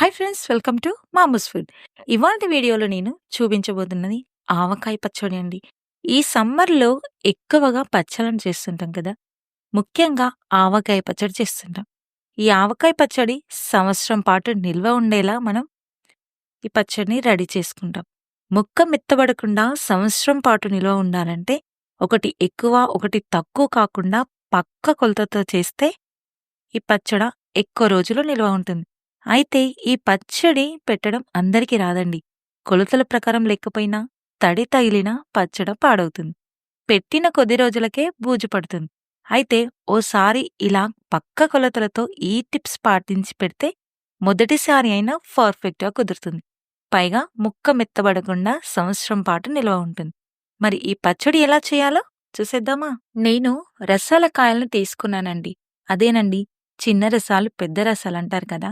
Hi friends welcome to Mamoo's food. ఇవాళ వీడియోలో నేను చూపించబోతున్నది ఆవకాయ పచ్చడి అండి. ఈ సమ్మర్లో ఎక్కువగా పచ్చళ్ళని చేస్తుంటాం కదా ముఖ్యంగా ఆవకాయ పచ్చడి చేస్తుంటాం. ఈ ఆవకాయ పచ్చడి సంవత్సరం పాటు నిల్వ ఉండేలా మనం ఈ పచ్చడిని రెడీ చేసుకుంటాం. ముక్క మెత్తబడకుండా సంవత్సరం పాటు నిల్వ ఉండాలంటే ఒకటి ఎక్కువ ఒకటి తక్కువ కాకుండా పక్క కొలతతో చేస్తే ఈ పచ్చడ ఎక్కువ రోజులు నిల్వ ఉంటుంది. అయితే ఈ పచ్చడి పెట్టడం అందరికీ రాదండి. కొలతల ప్రకారం లేకపోయినా తడి తగిలిన పచ్చడ పాడవుతుంది. పెట్టిన కొద్ది రోజులకే బూజు పడుతుంది. అయితే ఓసారి ఇలా పక్క కొలతలతో ఈ టిప్స్ పాటించి పెడితే మొదటిసారి అయినా పర్ఫెక్ట్గా కుదురుతుంది. పైగా ముక్క మెత్తబడకుండా సంవత్సరం పాటు నిల్వ ఉంటుంది. మరి ఈ పచ్చడి ఎలా చేయాలో చూసేద్దామా? నేను రసాల కాయలను తీసుకున్నానండి. అదేనండి చిన్న రసాలు పెద్ద రసాలు అంటారు కదా.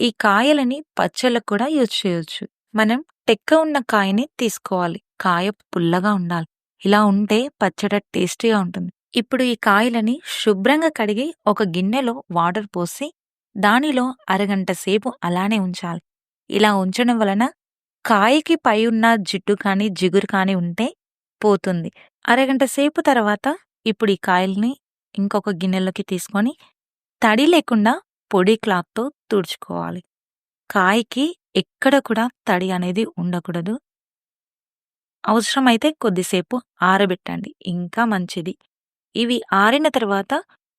ఈ కాయలని పచ్చళ్ళకు కూడా యూజ్ చేయొచ్చు. మనం టెక్క ఉన్న కాయని తీసుకోవాలి. కాయ పుల్లగా ఉండాలి. ఇలా ఉంటే పచ్చడ టేస్టీగా ఉంటుంది. ఇప్పుడు ఈ కాయలని శుభ్రంగా కడిగి ఒక గిన్నెలో వాటర్ పోసి దానిలో అరగంట సేపు అలానే ఉంచాలి. ఇలా ఉంచడం వలన కాయకి పై ఉన్న జిడ్డు కానీ జిగురు కానీ ఉంటే పోతుంది. అరగంట సేపు తర్వాత ఇప్పుడు ఈ కాయల్ని ఇంకొక గిన్నెలోకి తీసుకొని తడి లేకుండా పొడి క్లాత్తో తుడుచుకోవాలి. కాయకి ఎక్కడ కూడా తడి అనేది ఉండకూడదు. అవసరమైతే కొద్దిసేపు ఆరబెట్టండి. ఇంకా మంచిది. ఇవి ఆరిన తర్వాత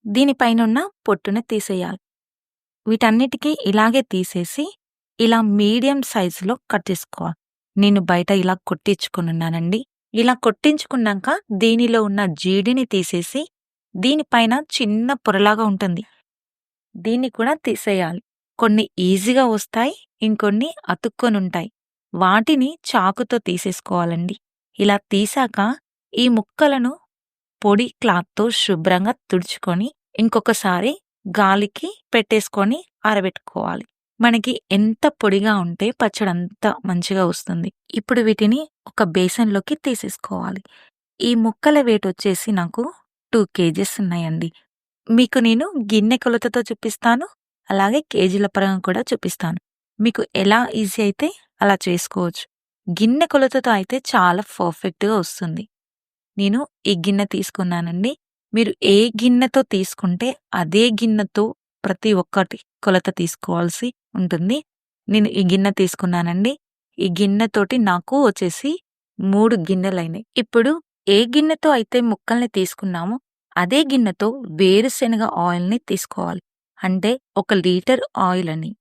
దీనిపైనున్న పొట్టును తీసేయాలి. వీటన్నిటికీ ఇలాగే తీసేసి ఇలా మీడియం సైజులో కట్ చేసుకోవాలి. నేను బయట ఇలా కొట్టించుకున్నానండి ఇలా కొట్టించుకున్నాక దీనిలో ఉన్న జీడిని తీసేసి దీనిపైన చిన్న పొరలాగా ఉంటుంది. దీన్ని కూడా తీసేయాలి. కొన్ని ఈజీగా వస్తాయి ఇంకొన్ని అతుక్కొని ఉంటాయి వాటిని చాకుతో తీసేసుకోవాలండి. ఇలా తీసాక ఈ ముక్కలను పొడి క్లాత్తో శుభ్రంగా తుడుచుకొని ఇంకొకసారి గాలికి పెట్టేసుకొని ఆరబెట్టుకోవాలి. మనకి ఎంత పొడిగా ఉంటే పచ్చడి అంత మంచిగా వస్తుంది. ఇప్పుడు వీటిని ఒక బేసన్లోకి తీసేసుకోవాలి. ఈ ముక్కల వెయిట్ వచ్చేసి నాకు టూ కేజెస్ ఉన్నాయండి. మీకు నేను గిన్నె కొలతతో చూపిస్తాను అలాగే కేజీల పరంగా కూడా చూపిస్తాను. మీకు ఎలా ఈజీ అయితే అలా చేసుకోవచ్చు. గిన్నె కొలతతో అయితే చాలా పర్ఫెక్ట్గా వస్తుంది. నేను ఈ గిన్నె తీసుకున్నానండి. మీరు ఏ గిన్నెతో తీసుకుంటే అదే గిన్నెతో ప్రతి ఒక్కటి కొలత తీసుకోవాల్సి ఉంటుంది. నేను ఈ గిన్నె తీసుకున్నానండి. ఈ గిన్నెతోటి నాకు వచ్చేసి మూడు గిన్నెలైనాయి. ఇప్పుడు ఏ గిన్నెతో అయితే ముక్కల్ని తీసుకున్నామో అదే గిన్నెతో వేరుశనగ ఆయిల్ని తీసుకోవాలి. అంటే ఒక లీటర్ ఆయిల్ అని.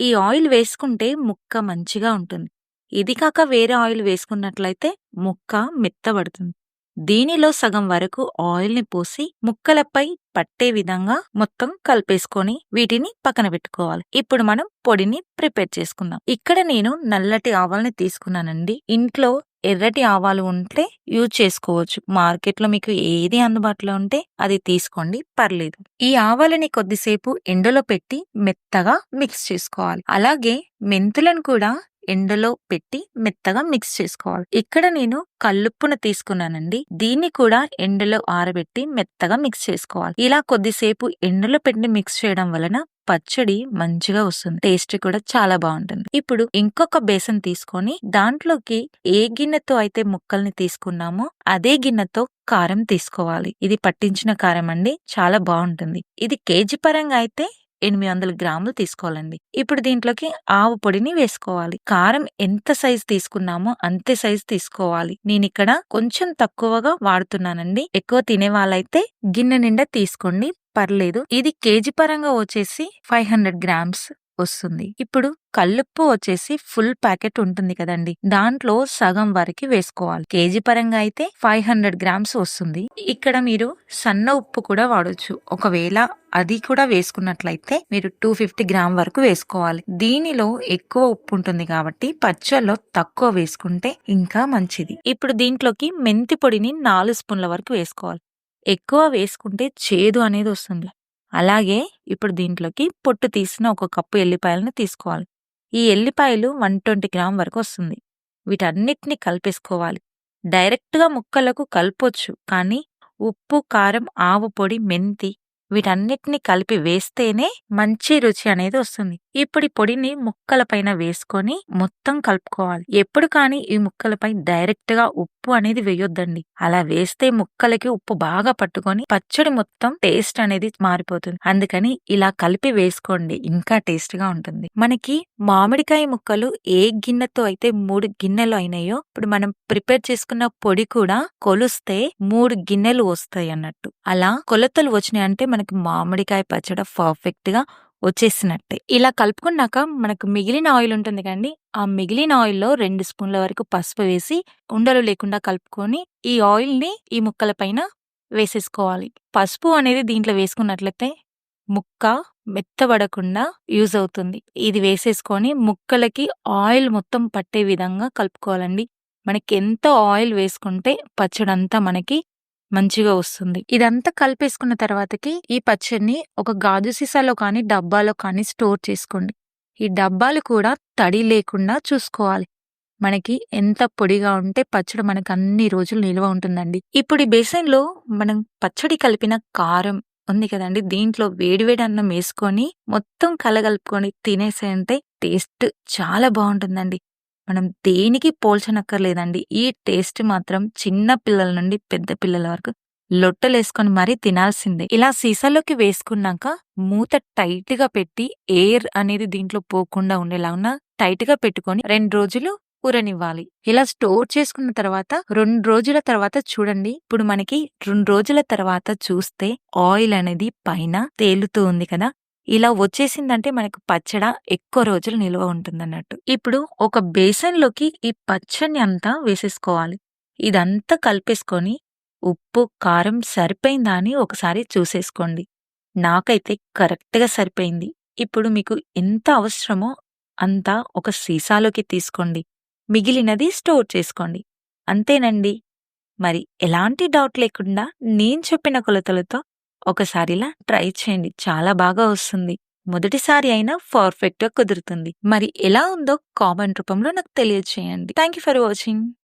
ఈ ఆయిల్ వేసుకుంటే ముక్క మంచిగా ఉంటుంది. ఇది కాక వేరే ఆయిల్ వేసుకున్నట్లయితే ముక్క మెత్తబడుతుంది. దీనిలో సగం వరకు ఆయిల్ని పోసి ముక్కలపై పట్టే విధంగా మొత్తం కలిపేసుకొని వీటిని పక్కన పెట్టుకోవాలి. ఇప్పుడు మనం పొడిని ప్రిపేర్ చేసుకుందాం. ఇక్కడ నేను నల్లటి ఆవాల్ని తీసుకున్నానండి. ఇంట్లో ఎర్రటి ఆవాలు ఉంటే యూజ్ చేసుకోవచ్చు. మార్కెట్లో మీకు ఏది అందుబాటులో ఉంటే అది తీసుకోండి. పర్లేదు. ఈ ఆవాలని కొద్దిసేపు ఎండలో పెట్టి మెత్తగా మిక్స్ చేసుకోవాలి. అలాగే మెంతులను కూడా ఎండలో పెట్టి మెత్తగా మిక్స్ చేసుకోవాలి. ఇక్కడ నేను కల్లుప్పును తీసుకున్నానండి. దీన్ని కూడా ఎండలో ఆరబెట్టి మెత్తగా మిక్స్ చేసుకోవాలి. ఇలా కొద్దిసేపు ఎండలో పెట్టి మిక్స్ చేయడం వలన పచ్చడి మంచిగా వస్తుంది. టేస్ట్ కూడా చాలా బాగుంటుంది. ఇప్పుడు ఇంకొక బేసన్ తీసుకొని దాంట్లోకి ఏ గిన్నెతో అయితే ముక్కల్ని తీసుకున్నామో అదే గిన్నెతో కారం తీసుకోవాలి. ఇది పట్టించిన కారం అండి. చాలా బాగుంటుంది. ఇది కేజీ పరంగా అయితే ఎనిమిది వందల గ్రాములు తీసుకోవాలండి. ఇప్పుడు దీంట్లోకి ఆవు పొడిని వేసుకోవాలి. కారం ఎంత సైజ్ తీసుకున్నామో అంతే సైజ్ తీసుకోవాలి. నేను ఇక్కడ కొంచెం తక్కువగా వాడుతున్నానండి. ఎక్కువ తినే వాళ్ళైతే గిన్నె నిండా తీసుకోండి. పర్లేదు. ఇది కేజీ పరంగా వచ్చేసి ఫైవ్ హండ్రెడ్ గ్రామ్స్. వస్తుంది. ఇప్పుడు కల్లుప్పు వచ్చేసి ఫుల్ ప్యాకెట్ ఉంటుంది కదండి. దాంట్లో సగం వరకు వేసుకోవాలి. కేజీ పరంగా అయితే ఫైవ్ హండ్రెడ్ గ్రామ్స్ వస్తుంది. ఇక్కడ మీరు సన్న ఉప్పు కూడా వాడొచ్చు. ఒకవేళ అది కూడా వేసుకున్నట్లయితే మీరు టూ ఫిఫ్టీ గ్రామ్ వరకు వేసుకోవాలి. దీనిలో ఎక్కువ ఉప్పు ఉంటుంది కాబట్టి పచ్చళ్ళలో తక్కువ వేసుకుంటే ఇంకా మంచిది. ఇప్పుడు దీంట్లోకి మెంతి పొడిని నాలుగు స్పూన్ల వరకు వేసుకోవాలి. ఎక్కువ వేసుకుంటే చేదు అనేది వస్తుంది. అలాగే ఇప్పుడు దీంట్లోకి పొట్టు తీసిన ఒక కప్పు ఎల్లిపాయలను తీసుకోవాలి. ఈ ఎల్లిపాయలు వన్ ట్వంటీ గ్రామ్ వరకు వస్తుంది. వీటన్నిటిని కలిపేసుకోవాలి. డైరెక్ట్గా ముక్కలకు కలపొచ్చు కానీ ఉప్పు కారం ఆవు పొడి మెంతి వీటన్నిటిని కలిపి వేస్తేనే మంచి రుచి అనేది వస్తుంది. ఇప్పుడు పొడిని ముక్కల పైన వేసుకొని మొత్తం కలుపుకోవాలి. ఎప్పుడు కానీ ఈ ముక్కలపై డైరెక్ట్గా ఉప్పు అనేది వేయొద్దండి. అలా వేస్తే ముక్కలకి ఉప్పు బాగా పట్టుకొని పచ్చడి మొత్తం టేస్ట్ అనేది మారిపోతుంది. అందుకని ఇలా కలిపి వేసుకోండి. ఇంకా టేస్ట్గా ఉంటుంది. మనకి మామిడికాయ ముక్కలు ఏ గిన్నెతో అయితే మూడు గిన్నెలు అయినాయో ఇప్పుడు మనం ప్రిపేర్ చేసుకున్న పొడి కూడా కొలుస్తే మూడు గిన్నెలు వస్తాయి అన్నట్టు. అలా కొలతలు వచ్చినాయి అంటే మనకి మామిడికాయ పచ్చడి పర్ఫెక్ట్గా వచ్చేసినట్టే. ఇలా కలుపుకున్నాక మనకు మిగిలిన ఆయిల్ ఉంటుంది కండి ఆ మిగిలిన ఆయిల్లో రెండు స్పూన్ల వరకు పసుపు వేసి ఉండలు లేకుండా కలుపుకొని ఈ ఆయిల్ని ఈ ముక్కల పైన వేసేసుకోవాలి. పసుపు అనేది దీంట్లో వేసుకున్నట్లయితే ముక్క మెత్తబడకుండా యూజ్ అవుతుంది. ఇది వేసేసుకొని ముక్కలకి ఆయిల్ మొత్తం పట్టే విధంగా కలుపుకోవాలండి. మనకి ఎంత ఆయిల్ వేసుకుంటే పచ్చడంతా మనకి మంచిగా వస్తుంది. ఇదంతా కలిపేసుకున్న తర్వాతకి ఈ పచ్చడిని ఒక గాజు సీసాలో కానీ డబ్బాలో కానీ స్టోర్ చేసుకోండి. ఈ డబ్బాలు కూడా తడి లేకుండా చూసుకోవాలి. మనకి ఎంత పొడిగా ఉంటే పచ్చడి మనకు అన్ని రోజులు నిల్వ ఉంటుందండి. ఇప్పుడు ఈ బేసన్లో మనం పచ్చడి కలిపిన కారం ఉంది కదండి దీంట్లో వేడివేడి అన్నం వేసుకొని మొత్తం కలగలుపుకొని తినేసేయంటే టేస్ట్ చాలా బాగుంటుందండి. మనం దేనికి పోల్చనక్కర్లేదండి. ఈ టేస్ట్ మాత్రం చిన్న పిల్లల నుండి పెద్ద పిల్లల వరకు లొట్టలేసుకొని మరీ తినాల్సిందే. ఇలా సీసాలోకి వేసుకున్నాక మూత టైట్గా పెట్టి ఎయిర్ అనేది దీంట్లో పోకుండా ఉండేలాగా టైట్గా పెట్టుకొని రెండు రోజులు ఊరనివ్వాలి. ఇలా స్టోర్ చేసుకున్న తర్వాత రెండు రోజుల తర్వాత చూడండి. ఇప్పుడు మనకి రెండు రోజుల తర్వాత చూస్తే ఆయిల్ అనేది పైన తేలుతూ ఉంది కదా. ఇలా వచ్చేసిందంటే మనకు పచ్చడ ఎక్కువ రోజులు నిల్వ ఉంటుందన్నట్టు. ఇప్పుడు ఒక బేసన్లోకి ఈ పచ్చని అంతా వేసేసుకోవాలి. ఇదంతా కలిపేసుకొని ఉప్పు కారం సరిపోయిందా అని ఒకసారి చూసేసుకోండి. నాకైతే కరెక్ట్గా సరిపోయింది. ఇప్పుడు మీకు ఎంత అవసరమో అంతా ఒక సీసాలోకి తీసుకోండి. మిగిలినది స్టోర్ చేసుకోండి. అంతేనండి. మరి ఎలాంటి డౌట్ లేకుండా నేను చెప్పిన కొలతలతో ఒకసారిలా ట్రై చేయండి. చాలా బాగా వస్తుంది. మొదటిసారి అయినా పర్ఫెక్ట్గా కుదురుతుంది. మరి ఎలా ఉందో కామెంట్ రూపంలో నాకు తెలియజేయండి థ్యాంక్ యూ ఫర్ వాచింగ్.